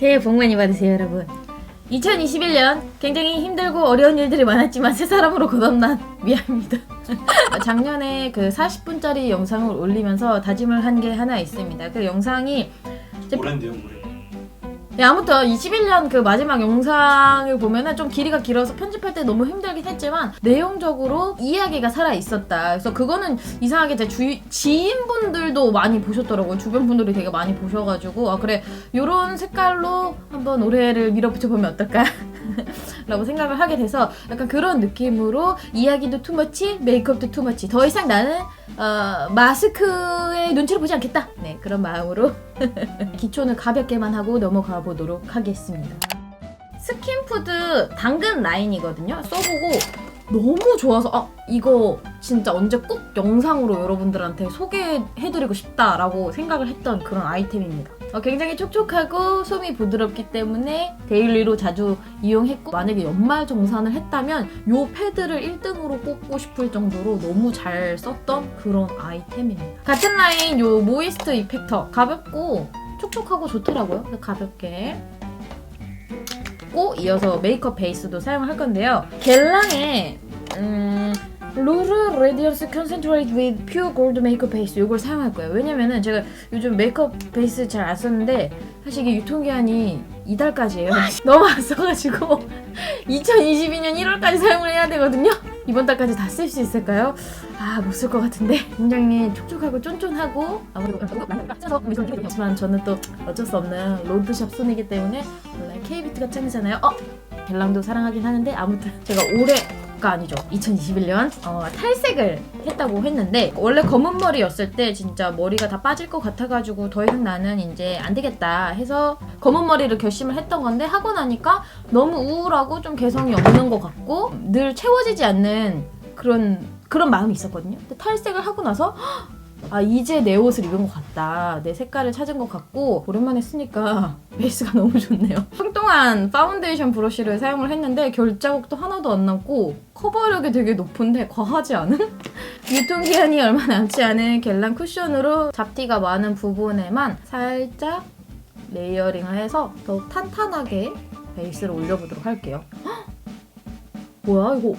새해 복 많이 받으세요, 여러분. 2021년 굉장히 힘들고 어려운 일들이 많았지만 새 사람으로 거듭난 미아입니다. 작년에 그 40분짜리 영상을 올리면서 다짐을 한 게 하나 있습니다. 그 영상이 오랜데요, 오래. 네, 아무튼 21년 그 마지막 영상을 보면은 좀 길이가 길어서 편집할 때 너무 힘들긴 했지만 내용적으로 이야기가 살아 있었다. 그래서 그거는 이상하게 제 주, 지인분들도 많이 보셨더라고요. 주변 분들이 되게 많이 보셔가지고 아 그래 요런 색깔로 한번 올해를 밀어붙여 보면 어떨까? 라고 생각을 하게 돼서 약간 그런 느낌으로 이야기도 투머치, 메이크업도 투머치. 더 이상 나는 어, 마스크에 눈치를 보지 않겠다. 네 그런 마음으로 기초는 가볍게만 하고 넘어가 보도록 하겠습니다. 스킨푸드 당근 라인이거든요. 써보고 너무 좋아서 아 이거 진짜 언제 꼭 영상으로 여러분들한테 소개해드리고 싶다라고 생각을 했던 그런 아이템입니다. 어, 굉장히 촉촉하고 솜이 부드럽기 때문에 데일리로 자주 이용했고 만약에 연말 정산을 했다면 요 패드를 1등으로 꼽고 싶을 정도로 너무 잘 썼던 그런 아이템입니다. 같은 라인 요 모이스트 이펙터 가볍고 촉촉하고 좋더라고요. 가볍게 고 이어서 메이크업 베이스도 사용할 건데요. 겔랑의 음, 루르 레디언스 컨센트레이트 with pure gold 메이크업 베이스 이걸 사용할 거예요. 왜냐면은 제가 요즘 메이크업 베이스 잘 안 썼는데 사실 이게 유통기한이 이달까지예요. 너무 안 써가지고 2022년 1월까지 사용을 해야 되거든요. 이번 달까지 다 쓸 수 있을까요? 아, 못 쓸 것 같은데. 굉장히 촉촉하고 쫀쫀하고 아무래도 하지만 저는 또 어쩔 수 없는 로드샵 손이기 때문에 원래 K비트가 짱이잖아요. 어? 벨랑도 사랑하긴 하는데 아무튼 제가 올해 가 아니죠. 2021년 어, 탈색을 했다고 했는데 원래 검은 머리였을 때 진짜 머리가 다 빠질 것 같아가지고 더 이상 나는 이제 안 되겠다 해서 검은 머리를 결심을 했던 건데 하고 나니까 너무 우울하고 좀 개성이 없는 것 같고 늘 채워지지 않는 그런 그런 마음이 있었거든요. 근데 탈색을 하고 나서 아 이제 내 옷을 입은 것 같다 내 색깔을 찾은 것 같고 오랜만에 쓰니까 베이스가 너무 좋네요 한동안 파운데이션 브러쉬를 사용을 했는데 결자국도 하나도 안 남고 커버력이 되게 높은데 과하지 않은? 유통기한이 얼마 남지 않은 겔랑 쿠션으로 잡티가 많은 부분에만 살짝 레이어링을 해서 더욱 탄탄하게 베이스를 올려보도록 할게요 헉! 뭐야 이거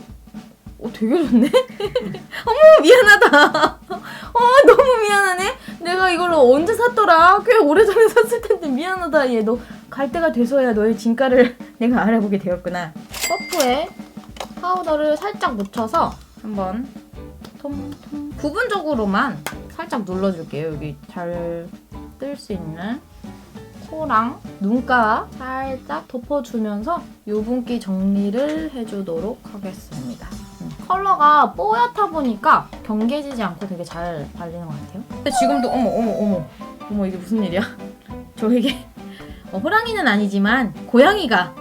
어, 되게 좋네? 어머 미안하다 어 너무 미안하네. 내가 이걸 언제 샀더라? 꽤 오래전에 샀을 텐데 미안하다. 얘 너 갈 때가 돼서야 너의 진가를 내가 알아보게 되었구나. 퍼프에 파우더를 살짝 묻혀서 한번 통통 부분적으로만 살짝 눌러줄게요. 여기 잘 뜰 수 있는 코랑 눈가 살짝 덮어주면서 유분기 정리를 해주도록 하겠습니다. 음, 컬러가 뽀얗다 보니까 경계지지 않고 되게 잘 발리는 것 같아요. 근데 지금도 어머 어머 어머 어머 이게 무슨 일이야? 저에게 어, 호랑이는 아니지만 고양이가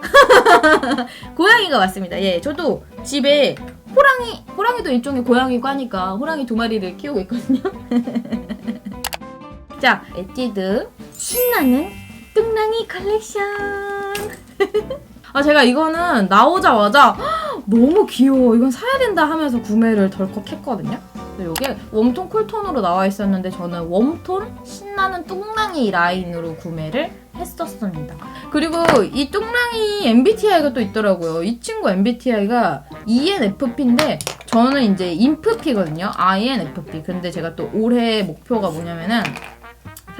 고양이가 왔습니다. 예, 저도 집에 호랑이 호랑이도 일종의 고양이과니까 호랑이 두 마리를 키우고 있거든요. 자, 에뛰드 신나는 뚱랑이 컬렉션. 아 제가 이거는 나오자마자 "헉, 너무 귀여워 이건 사야 된다 하면서 구매를 덜컥 했거든요. 근데 이게 웜톤 쿨톤으로 나와 있었는데 저는 웜톤 신나는 뚱랑이 라인으로 구매를 했었습니다. 그리고 이 뚱랑이 MBTI가 또 있더라고요. 이 친구 MBTI가 ENFP인데 저는 이제 인프피거든요. INFP. 근데 제가 또 올해 목표가 뭐냐면은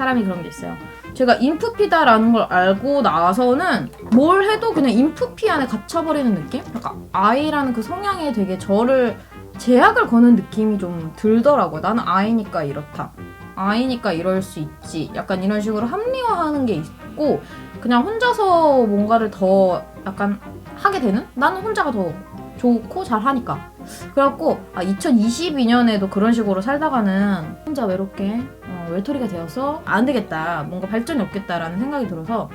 사람이 그런 게 있어요. 제가 인프피다라는 걸 알고 나서는 뭘 해도 그냥 인프피 안에 갇혀버리는 느낌? 약간 아이라는 그 성향에 되게 저를 제약을 거는 느낌이 좀 들더라고요. 나는 아이니까 이렇다. 아이니까 이럴 수 있지. 약간 이런 식으로 합리화하는 게 있고 그냥 혼자서 뭔가를 더 약간 하게 되는? 나는 혼자가 더 좋고 잘하니까. 그래갖고 아, 2022년에도 그런 식으로 살다가는 혼자 외롭게 어, 외톨이가 되어서 안 되겠다. 뭔가 발전이 없겠다라는 생각이 들어서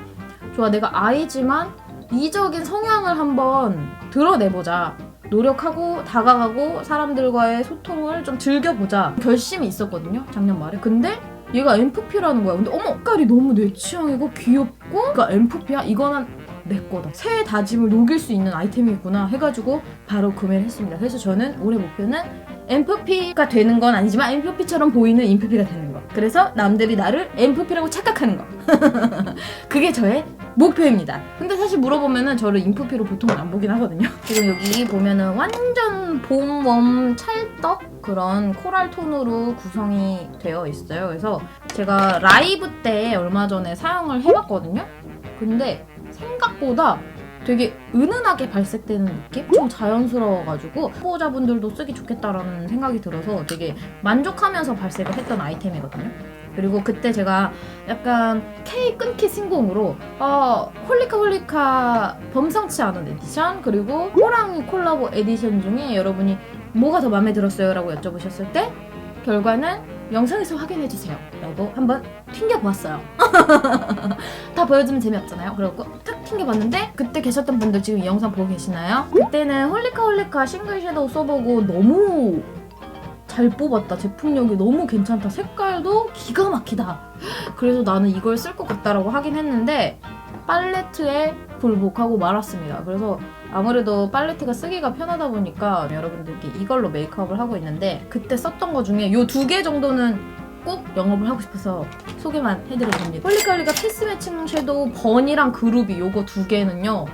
좋아 내가 아이지만 이적인 성향을 한번 드러내보자. 노력하고 다가가고 사람들과의 소통을 좀 즐겨보자. 결심이 있었거든요 작년 말에. 근데 얘가 MFP라는 거야. 근데 어머 색깔이 너무 내 취향이고 귀엽고 그러니까 MFP야? 이거는 내 거다. 새해 다짐을 녹일 수 있는 아이템이구나 해가지고 바로 구매를 했습니다. 그래서 저는 올해 목표는 MFP가 되는 건 아니지만 MFP처럼 보이는 인프피가 되는 거 그래서 남들이 나를 MFP라고 착각하는 거 그게 저의 목표입니다. 근데 사실 물어보면은 저를 인프피로 보통은 안 보긴 하거든요. 지금 여기 보면은 완전 봄웜 찰떡 그런 코랄 톤으로 구성이 되어 있어요. 그래서 제가 라이브 때 얼마 전에 사용을 해봤거든요. 근데 생각보다 되게 은은하게 발색되는 느낌? 좀 자연스러워가지고 후보자분들도 쓰기 좋겠다라는 생각이 들어서 되게 만족하면서 발색을 했던 아이템이거든요. 그리고 그때 제가 약간 K 끊기 신공으로 어, 홀리카 홀리카 범상치 않은 에디션 그리고 호랑이 콜라보 에디션 중에 여러분이 뭐가 더 마음에 들었어요? 라고 여쭤보셨을 때 결과는 영상에서 확인해주세요 라고 한번 튕겨보았어요 다 보여주면 재미없잖아요 그래갖고 탁 튕겨봤는데 그때 계셨던 분들 지금 이 영상 보고 계시나요? 그때는 홀리카 홀리카 싱글 섀도우 써보고 너무 잘 뽑았다. 제품력이 너무 괜찮다. 색깔도 기가 막히다. 그래서 나는 이걸 쓸 것 같다라고 하긴 했는데 팔레트에 굴복하고 말았습니다. 그래서 아무래도 팔레트가 쓰기가 편하다 보니까 여러분들께 이걸로 메이크업을 하고 있는데 그때 썼던 거 중에 이 두 개 정도는 꼭 영업을 하고 싶어서 소개만 해드려도 됩니다. 홀리칼리가 피스 매칭 섀도우 버니랑 그루비 요거 두 개는요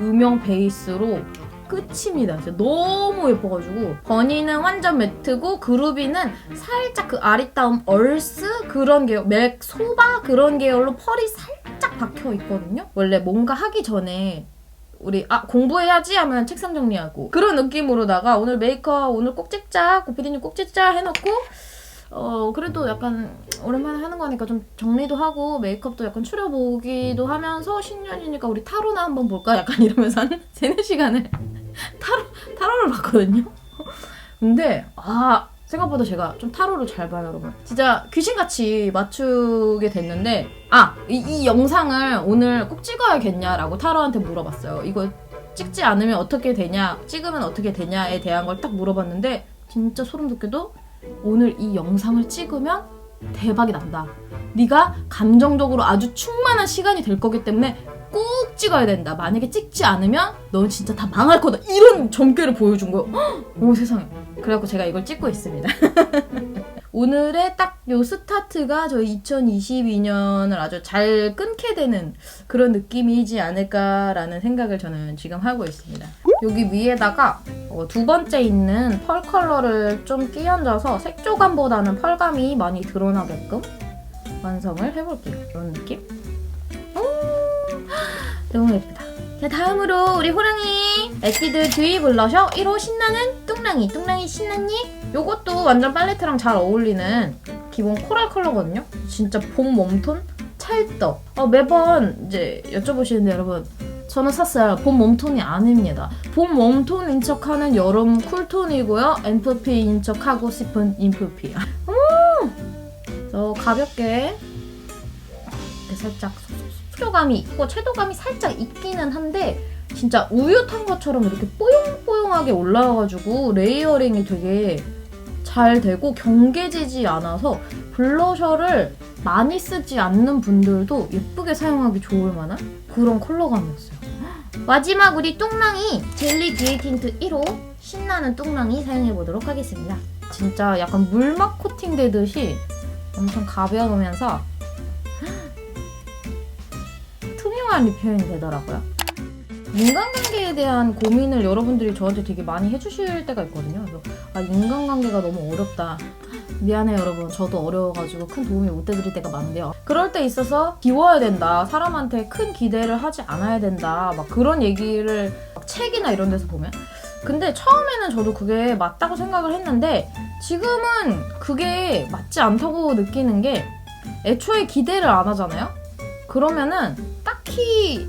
음영 베이스로 끝입니다. 진짜 너무 예뻐가지고 버니는 완전 매트고 그루비는 살짝 그 아리따움 얼스 그런 계열 맥 소바 그런 계열로 펄이 살짝 박혀 있거든요. 원래 뭔가 하기 전에 우리 아 공부해야지 하면 책상 정리하고 그런 느낌으로다가 오늘 메이크업 오늘 꼭 찍자 고피디님 꼭 찍자 해놓고 어 그래도 약간 오랜만에 하는 거니까 좀 정리도 하고 메이크업도 약간 추려보기도 하면서 신년이니까 우리 타로나 한번 볼까? 약간 이러면서 한 3, 4시간을 타로, 타로를 봤거든요? 근데 아 생각보다 제가 좀 타로를 잘 봐요 여러분. 진짜 귀신같이 맞추게 됐는데 아 이 이 영상을 오늘 꼭 찍어야겠냐라고 타로한테 물어봤어요. 이거 찍지 않으면 어떻게 되냐 찍으면 어떻게 되냐에 대한 걸 딱 물어봤는데 진짜 소름 돋게도 오늘 이 영상을 찍으면 대박이 난다. 네가 감정적으로 아주 충만한 시간이 될 거기 때문에 꼭 찍어야 된다. 만약에 찍지 않으면 넌 진짜 다 망할 거다. 이런 점괘를 보여준 거예요. 헉! 오 세상에. 그래갖고 제가 이걸 찍고 있습니다. 오늘의 딱 요 스타트가 저희 2022년을 아주 잘 끊게 되는 그런 느낌이지 않을까라는 생각을 저는 지금 하고 있습니다. 여기 위에다가 어, 두 번째 있는 펄 컬러를 좀 끼얹어서 색조감보다는 펄감이 많이 드러나게끔 완성을 해볼게요. 이런 느낌. 오, 너무 예쁘다. 자 다음으로 우리 호랑이 에뛰드 듀이 블러셔 1호 신나는 뚱랑이 뚱랑이 신났니? 요것도 완전 팔레트랑 잘 어울리는 기본 코랄 컬러거든요. 진짜 봄 웜톤 찰떡. 어, 매번 이제 여쭤보시는데 여러분 저는 샀어요. 봄 웜톤이 아닙니다. 봄 웜톤인 척하는 여름 쿨톤이고요. NFP인 척하고 싶은 인프피. 음! 그래서 가볍게 살짝 수조감이 있고 채도감이 살짝 있기는 한데 진짜 우유 탄 것처럼 이렇게 뽀용뽀용하게 올라와가지고 레이어링이 되게 잘 되고 경계지지 않아서 블러셔를 많이 쓰지 않는 분들도 예쁘게 사용하기 좋을 만한 그런 컬러감이었어요. 마지막 우리 뚱랑이 젤리 듀이 틴트 1호 신나는 뚱랑이 사용해보도록 하겠습니다. 진짜 약간 물막 코팅되듯이 엄청 가벼우면서 투명한 리표현이 되더라고요. 인간관계에 대한 고민을 여러분들이 저한테 되게 많이 해주실 때가 있거든요. 그래서 아 인간관계가 너무 어렵다. 미안해요 여러분. 저도 어려워가지고 큰 도움이 못 돼드릴 때가 많은데요. 그럴 때 있어서 비워야 된다. 사람한테 큰 기대를 하지 않아야 된다. 막 그런 얘기를 막 책이나 이런 데서 보면. 근데 처음에는 저도 그게 맞다고 생각을 했는데 지금은 그게 맞지 않다고 느끼는 게 애초에 기대를 안 하잖아요? 그러면은 딱히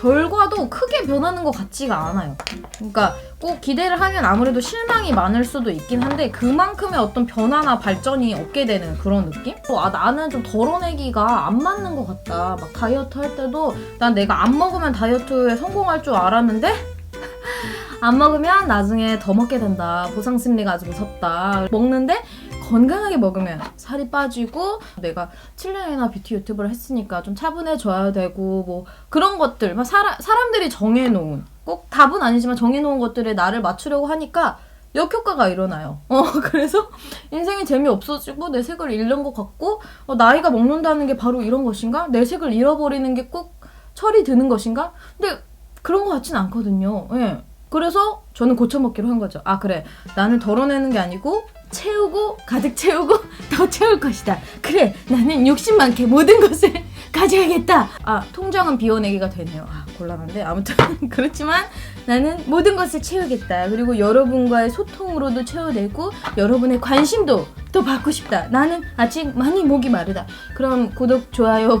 결과도 크게 변하는 것 같지가 않아요. 그러니까 꼭 기대를 하면 아무래도 실망이 많을 수도 있긴 한데 그만큼의 어떤 변화나 발전이 없게 되는 그런 느낌? 또아 나는 좀 덜어내기가 안 맞는 것 같다. 막 다이어트 할 때도 난 내가 안 먹으면 다이어트에 성공할 줄 알았는데 안 먹으면 나중에 더 먹게 된다. 보상 심리가 아주 무섭다. 먹는데 건강하게 먹으면 살이 빠지고 내가 7년이나 뷰티 유튜브를 했으니까 좀 차분해져야 되고 뭐 그런 것들 막 사람, 사람들이 정해놓은 꼭 답은 아니지만 정해놓은 것들에 나를 맞추려고 하니까 역효과가 일어나요. 어, 그래서 인생이 재미없어지고 내 색을 잃는 것 같고 어, 나이가 먹는다는 게 바로 이런 것인가? 내 색을 잃어버리는 게 꼭 철이 드는 것인가? 근데 그런 것 같진 않거든요. 예. 그래서 저는 고쳐먹기로 한 거죠. 아 그래 나는 덜어내는 게 아니고 채우고 가득 채우고 더 채울 것이다. 그래 나는 욕심 많게 모든 것을 가져야겠다. 아 통장은 비워내기가 되네요. 아 곤란한데 아무튼 그렇지만 나는 모든 것을 채우겠다. 그리고 여러분과의 소통으로도 채워내고 여러분의 관심도 더 받고 싶다. 나는 아직 많이 목이 마르다. 그럼 구독 좋아요.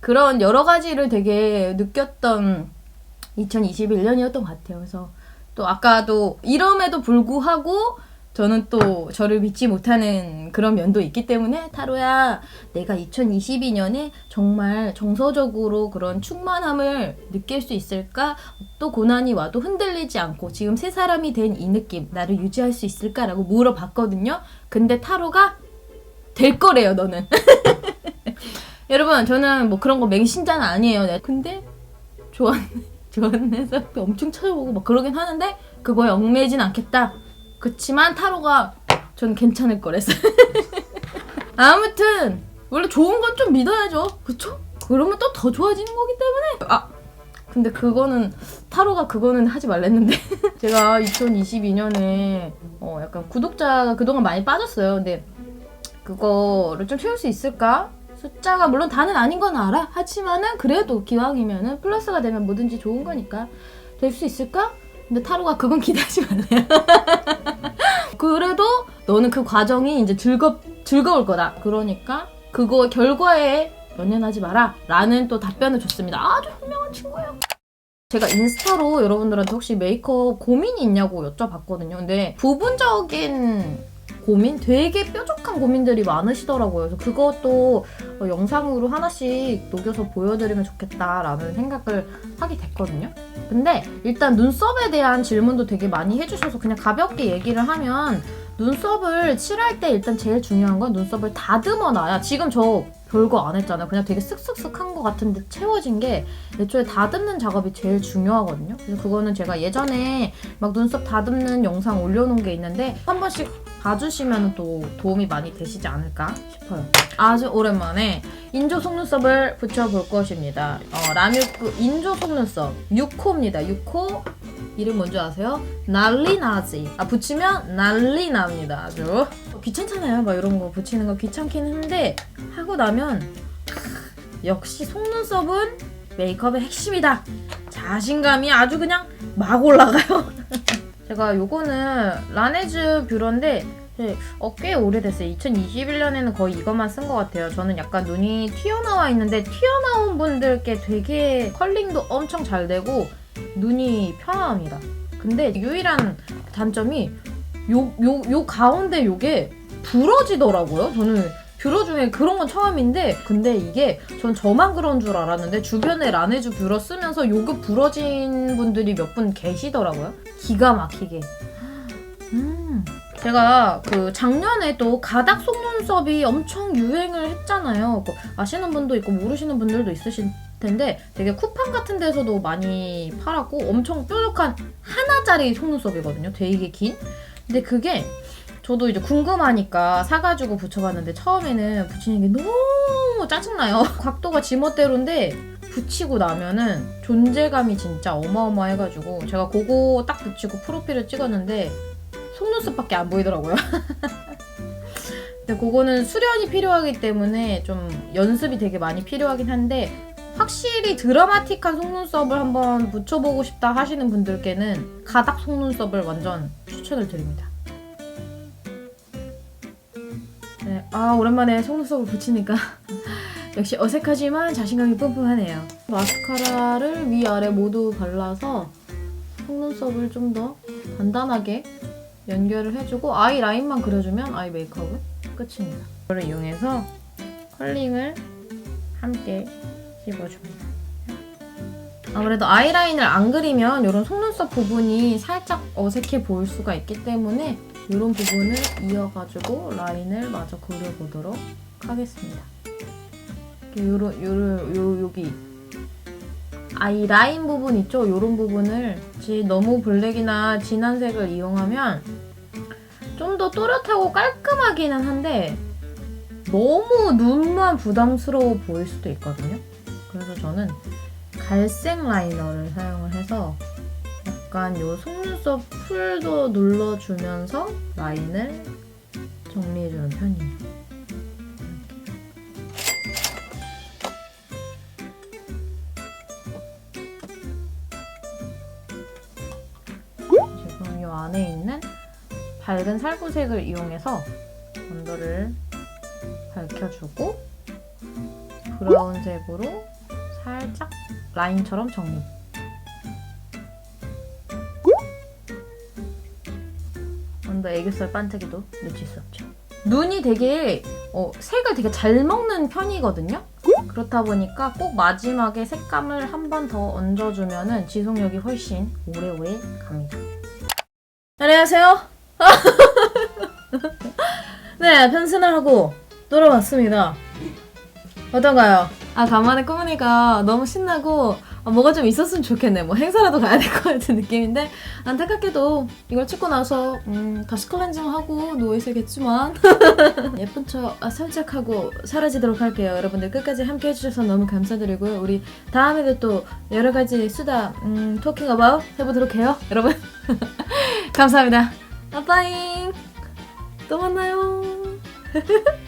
그런 여러 가지를 되게 느꼈던 2021년이었던 것 같아요. 그래서 또 아까도 이럼에도 불구하고 저는 또 저를 믿지 못하는 그런 면도 있기 때문에 타로야 내가 2022년에 정말 정서적으로 그런 충만함을 느낄 수 있을까? 또 고난이 와도 흔들리지 않고 지금 새 사람이 된 이 느낌 나를 유지할 수 있을까라고 물어봤거든요. 근데 타로가 될 거래요, 너는. 여러분, 저는 뭐 그런 거 맹신자는 아니에요. 네. 근데 좋아하는 좋아해서 엄청 찾아보고 막 그러긴 하는데 그거에 얽매진 않겠다. 그치만 타로가 전 괜찮을 거랬어. 아무튼 원래 좋은 건 좀 믿어야죠. 그쵸? 그러면 또 더 좋아지는 거기 때문에 아 근데 그거는 타로가 그거는 하지 말랬는데 제가 2022년에 어 약간 구독자가 그동안 많이 빠졌어요. 근데 그거를 좀 채울 수 있을까? 숫자가 물론 다는 아닌 건 알아. 하지만은 그래도 기왕이면은 플러스가 되면 뭐든지 좋은 거니까 될 수 있을까? 근데 타로가 그건 기대하지 말래요. 그래도 너는 그 과정이 이제 즐겁 즐거울 거다. 그러니까 그거 결과에 연연하지 마라. 라는 또 답변을 줬습니다. 아주 현명한 친구예요. 제가 인스타로 여러분들한테 혹시 메이크업 고민이 있냐고 여쭤봤거든요. 근데 부분적인 고민? 되게 뾰족한 고민들이 많으시더라고요. 그래서 그것도 어, 영상으로 하나씩 녹여서 보여드리면 좋겠다라는 생각을 하게 됐거든요. 근데 일단 눈썹에 대한 질문도 되게 많이 해주셔서 그냥 가볍게 얘기를 하면 눈썹을 칠할 때 일단 제일 중요한 건 눈썹을 다듬어 놔야 지금 저 별거 안 했잖아요. 그냥 되게 쓱쓱쓱 한 것 같은데 채워진 게 애초에 다듬는 작업이 제일 중요하거든요. 그래서 그거는 제가 예전에 막 눈썹 다듬는 영상 올려놓은 게 있는데 한 번씩 봐주시면 또 도움이 많이 되시지 않을까 싶어요. 아주 오랜만에 인조 속눈썹을 붙여볼 것입니다. 어, 라뮤크 인조 속눈썹 6호입니다. 6호 이름 뭔지 아세요? 난리 나지. 아 붙이면 난리 납니다. 아주 귀찮잖아요. 막 이런 거 붙이는 거 귀찮긴 한데 하고 나면 크, 역시 속눈썹은 메이크업의 핵심이다. 자신감이 아주 그냥 막 올라가요. 제가 요거는 라네즈 뷰러인데 네, 어, 꽤 오래됐어요. 2021년에는 거의 이것만 쓴 것 같아요. 저는 약간 눈이 튀어나와 있는데 튀어나온 분들께 되게 컬링도 엄청 잘 되고 눈이 편안합니다. 근데 유일한 단점이 요, 요, 요 가운데 요게 부러지더라고요. 저는 뷰러 중에 그런 건 처음인데 근데 이게 전 저만 그런 줄 알았는데 주변에 라네즈 뷰러 쓰면서 요거 부러진 분들이 몇 분 계시더라고요. 기가 막히게. 음. 제가 그 작년에 또 가닥 속눈썹이 엄청 유행을 했잖아요. 그 아시는 분도 있고 모르시는 분들도 있으실 텐데 되게 쿠팡 같은 데서도 많이 팔았고 엄청 뾰족한 하나짜리 속눈썹이거든요. 되게 긴. 근데 그게 저도 이제 궁금하니까 사가지고 붙여봤는데 처음에는 붙이는 게 너무 짜증나요. 각도가 지멋대로인데 붙이고 나면은 존재감이 진짜 어마어마해가지고 제가 그거 딱 붙이고 프로필을 찍었는데 속눈썹밖에 안 보이더라고요. 근데 그거는 수련이 필요하기 때문에 좀 연습이 되게 많이 필요하긴 한데 확실히 드라마틱한 속눈썹을 한번 붙여보고 싶다 하시는 분들께는 가닥 속눈썹을 완전 추천을 드립니다. 네, 아 오랜만에 속눈썹을 붙이니까 역시 어색하지만 자신감이 뿜뿜하네요. 마스카라를 위아래 모두 발라서 속눈썹을 좀 더 단단하게 연결을 해주고 아이 라인만 그려주면 아이 메이크업은 끝입니다. 이거를 이용해서 컬링을 함께 씹어줍니다. 아무래도 아이라인을 안 그리면 이런 속눈썹 부분이 살짝 어색해 보일 수가 있기 때문에 이런 부분을 이어가지고 라인을 마저 그려보도록 하겠습니다. 요런 요런 요 여기 아 이 라인 부분 있죠? 요런 부분을 지- 너무 블랙이나 진한 색을 이용하면 좀 더 또렷하고 깔끔하기는 한데 너무 눈만 부담스러워 보일 수도 있거든요. 그래서 저는 갈색 라이너를 사용을 해서 약간 요 속눈썹 풀도 눌러주면서 라인을 정리해주는 편이에요. 지금 이 안에 있는 밝은 살구색을 이용해서 언더를 밝혀주고 브라운색으로 살짝 라인처럼 정리. 더 애교살 반짝이도 놓칠 수 없죠. 눈이 되게 어, 색을 되게 잘 먹는 편이거든요. 그렇다 보니까 꼭 마지막에 색감을 한 번 더 얹어주면은 지속력이 훨씬 오래오래 갑니다. 안녕하세요. 네, 편승을 하고 돌아왔습니다. 어떤가요? 아, 간만에 꾸미니까 너무 신나고 아, 뭐가 좀 있었으면 좋겠네. 뭐 행사라도 가야 될 것 같은 느낌인데 안타깝게도 이걸 찍고 나서 음, 다시 클렌징하고 누워 있어야겠지만 예쁜 척 아, 살짝 하고 사라지도록 할게요. 여러분들 끝까지 함께 해주셔서 너무 감사드리고요. 우리 다음에도 또 여러 가지 수다 음, 토킹 어바웃 해보도록 해요. 여러분 감사합니다. 빠빠잉 또 만나요.